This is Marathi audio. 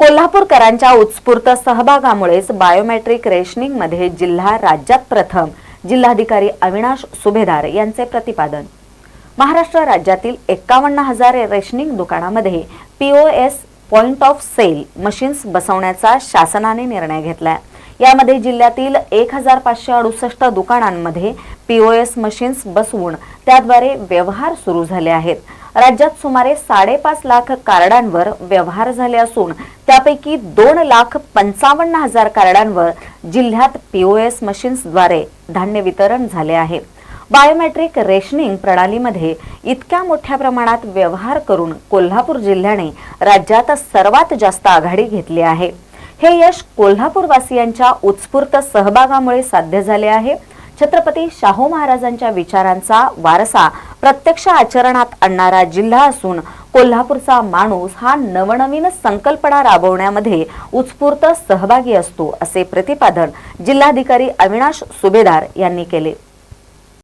कोल्हापूरकरांच्या उत्स्फूर्त सहभागामुळेच बायोमेट्रिक रेशनिंगमध्ये जिल्हा राज्यात प्रथम. जिल्हाधिकारी अविनाश सुभेदार यांचे प्रतिपादन. महाराष्ट्र राज्यातील एक्कावन्न हजार रेशनिंग दुकानामध्ये POS point of sale machines बसवण्याचा शासनाने निर्णय घेतलाय. यामध्ये जिल्ह्यातील एक हजार पाचशे अडुसष्ट दुकानांमध्ये पीओएस मशीन्स बसवून त्याद्वारे व्यवहार सुरू झाले आहेत. राज्यात सुमारे साडेपाच लाख कार्डांवर व्यवहार झाले असून त्यापैकी दोन लाख पंचावन्न हजार कार्डांवर जिल्ह्यात पीओएस मशीन्सद्वारे धान्य वितरण झाले आहे. बायोमेट्रिक रेशनिंग प्रणालीमध्ये इतक्या मोठ्या प्रमाणात व्यवहार करून कोल्हापूर जिल्ह्याने राज्यात सर्वात जास्त आघाडी घेतली आहे. हे यश कोल्हापूरवासियांच्या उत्स्फूर्त सहभागामुळे साध्य झाले आहे. छत्रपती शाहू महाराजांच्या विचारांचा वारसा प्रत्यक्ष आचरणात आणणारा जिल्हा असून कोल्हापूरचा माणूस हा नवनवीन संकल्पना राबवण्यामध्ये उत्स्फूर्त सहभागी असतो असे प्रतिपादन जिल्हाधिकारी अविनाश सुभेदार यांनी केले.